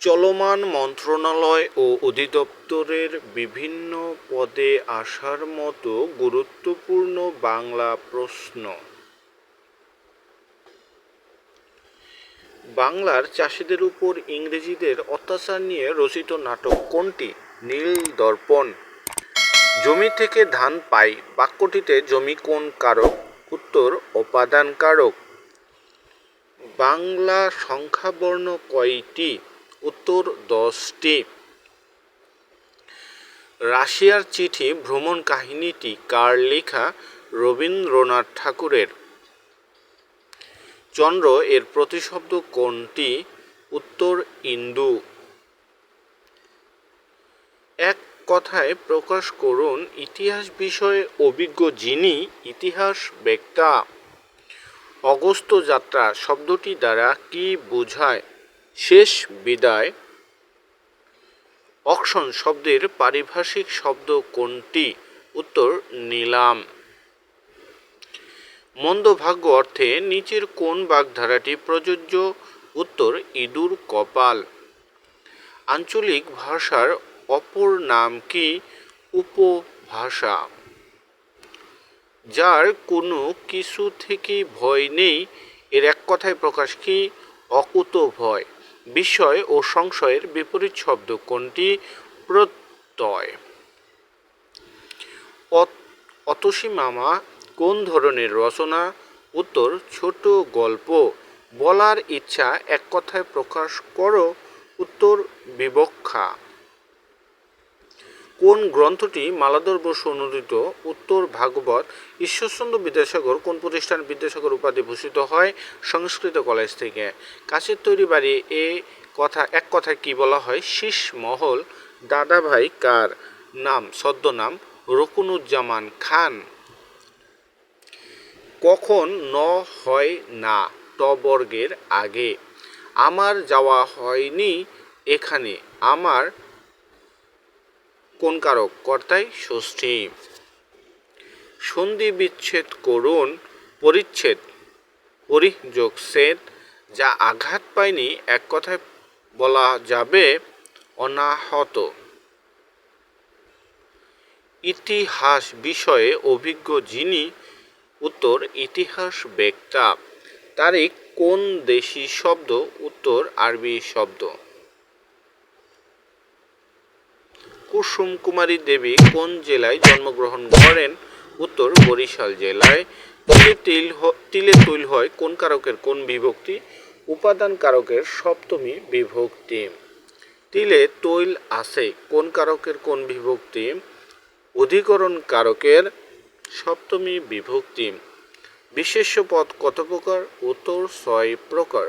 চলমান মন্ত্রণালয় ও অধিদপ্তরের বিভিন্ন পদে আসার মতো গুরুত্বপূর্ণ বাংলা প্রশ্ন। বাংলার চাষিদের উপর ইংরেজিদের অত্যাচার নিয়ে রচিত নাটক কোনটি? নীল দর্পণ। জমি থেকে ধান পাই, বাক্যটিতে জমি কোন কারক? উত্তর উপাদান কারক। বাংলা সংখ্যাবর্ণ কয়টি? উত্তর দশটি। রাশিয়ার চিঠি ভ্রমণ কাহিনীটি কার লেখা? রবীন্দ্রনাথ ঠাকুরের। চন্দ্র এর প্রতিশব্দ কোনটি? উত্তর ইন্দু। এক কথায় প্রকাশ করুন, ইতিহাস বিষয়ে অভিজ্ঞ যিনি ইতিহাস বেক্তা অগস্ত যাত্রা শব্দটি দ্বারা কি বোঝায়? শেষ বিদায়। অকশন শব্দের পারিভাষিক শব্দ কোনটি? উত্তর নিলাম। মন্দভাগ্য অর্থে নিচের কোন বাগধারাটি প্রযোজ্য? উত্তর ইঁদুর কপাল। আঞ্চলিক ভাষার অপর নাম কি? উপভাষা। যার কোনো কিছু থেকে ভয় নেই, এর এক কথায় প্রকাশ কি? অকুত ভয় বিস্ময় ও সংশয়ের বিপরীত শব্দ কোনটি? প্রত্যয়। অত- অতসী মামা, কোন ধরনের রচনা? উত্তর, ছোট গল্প। বলার ইচ্ছা এক কথায় প্রকাশ করো। উত্তর, বিবক্ষা। কোন গ্রন্থটি মালাধর বসু অনুদিত? উত্তর, ভাগবত, ঈশ্বরচন্দ্র বিদ্যাসাগর কোন প্রতিষ্ঠান বিদ্যাসাগর উপাধি ভূষিত হয়? সংস্কৃত কলেজ থেকে। কাছের তৈরি বাড়ি এ কথা, এক কথায় কি বলা হয়? শীষ মহল, দাদাভাই কার? নাম ছদ্মনাম রকুনুজ্জামান খান। কখন ন হয় না, ট বর্গের আগে। আমার যাওয়া হয়নি এখানে, আমার কোন কারক? কর্তায় ষষ্ঠী সন্ধি বিচ্ছেদ করুন, পরিচ্ছেদ। পরিযোগ ছেদ যা আঘাত পায়নি, এক কথায় বলা যাবে অনাহত। ইতিহাস বিষয়ে অভিজ্ঞ যিনি, উত্তর ইতিহাস বেক্তা। তারিখ কোন দেশি শব্দ, উত্তর আরবি শব্দ? কুসুম কুমারী দেবী কোন জেলায় জন্মগ্রহণ করেন? উত্তর, বরিশাল জেলায়। তিলে তিল তিলে তৈল হয় কোন কারকের কোন বিভক্তি? উপাদান কারকের সপ্তমী বিভক্তি। তিলে তৈল আছে কোন কারকের কোন বিভক্তি? অধিকরণ কারকের সপ্তমী বিভক্তি। বিশেষ্য পদ কত প্রকার? উত্তর ছয় প্রকার।